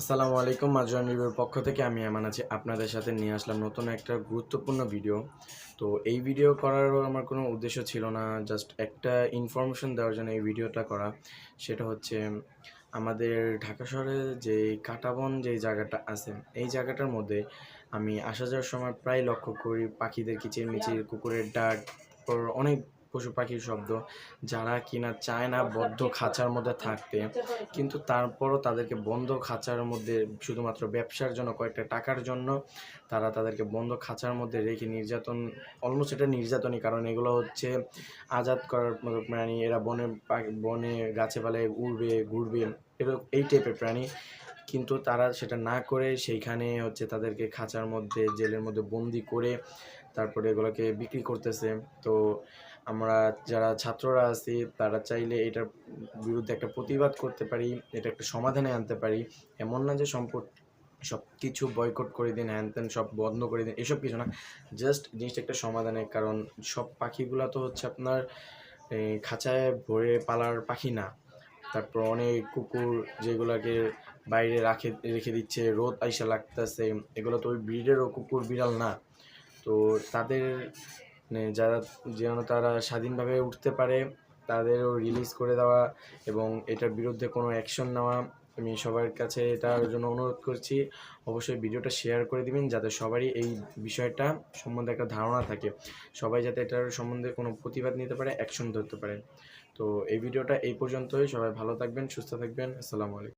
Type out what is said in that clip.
আসসালামু আলাইকুম মাজরান রিভিউর পক্ষ থেকে আমি এমন আছি। আপনাদের সাথে নিয়ে আসলাম নতুন একটা গুরুত্বপূর্ণ ভিডিও। তো এই ভিডিও করারও আমার কোনো উদ্দেশ্য ছিল না, জাস্ট একটা ইনফরমেশন দেওয়ার জন্য এই ভিডিওটা করা। সেটা হচ্ছে, আমাদের ঢাকা শহরে যে কাটাবন যে জায়গাটা আছে, এই জায়গাটার মধ্যে আমি আসা যাওয়ার সময় প্রায় লক্ষ্য করি পাখিদের কিচিরমিচির, কুকুরের ডাক অনেক পশু পাখির শব্দ, যারা কিনা চায় না বদ্ধ খাঁচার মধ্যে থাকতে, কিন্তু তারপরও তাদেরকে বন্ধ খাঁচার মধ্যে শুধুমাত্র ব্যবসার জন্য কয়েকটা টাকার জন্য তারা তাদেরকে বন্ধ খাঁচার মধ্যে রেখে নির্যাতন অলমোস্ট এটা নির্যাতনই, কারণ এগুলো হচ্ছে আজাদ করার মতো প্রাণী, এরা বনে বনে, গাছে পালায় উড়বে, ঘুরবে, এরকম এই টাইপের প্রাণী। কিন্তু তারা সেটা না করে সেইখানে হচ্ছে তাদেরকে খাঁচার মধ্যে, জেলের মধ্যে বন্দি করে তারপরে এগুলোকে বিক্রি করতেছে। তো আমরা যারা ছাত্ররা আছি, তারা চাইলে এটার বিরুদ্ধে একটা প্রতিবাদ করতে পারি, এটা একটা সমাধানে আনতে পারি। এমন না যে সম্পদ সব কিছু বয়কট করে দিন, হ্যান ত্যান সব বন্ধ করে দিন, এসব কিছু না। জাস্ট জিনিসটা একটা সমাধানে, কারণ সব পাখিগুলো তো হচ্ছে আপনার খাঁচায় ভরে পালার পাখি না। তারপর অনেক কুকুর যেগুলাকে বাইরে রাখে, রেখে দিচ্ছে, রোদ আইসা লাগতেছে। এগুলো তো ওই ব্রিডেরও কুকুর বিড়াল না। তো তাদের মানে যারা, যেন তারা স্বাধীনভাবে উঠতে পারে, তাদেরও রিলিজ করে দেওয়া এবং এটার বিরুদ্ধে কোনো অ্যাকশন নেওয়া। আমি সবার কাছে এটার জন্য অনুরোধ করছি, অবশ্যই ভিডিওটা শেয়ার করে দিবেন যাতে সবারই এই বিষয়টা সম্বন্ধে একটা ধারণা থাকে। সবাই যাতে এটার সম্বন্ধে কোনো প্রতিবাদ নিতে পারে অ্যাকশন ধরতে পারে। তো এই ভিডিওটা এই পর্যন্তই। সবাই ভালো থাকবেন, সুস্থ থাকবেন। আসসালামু আলাইকুম।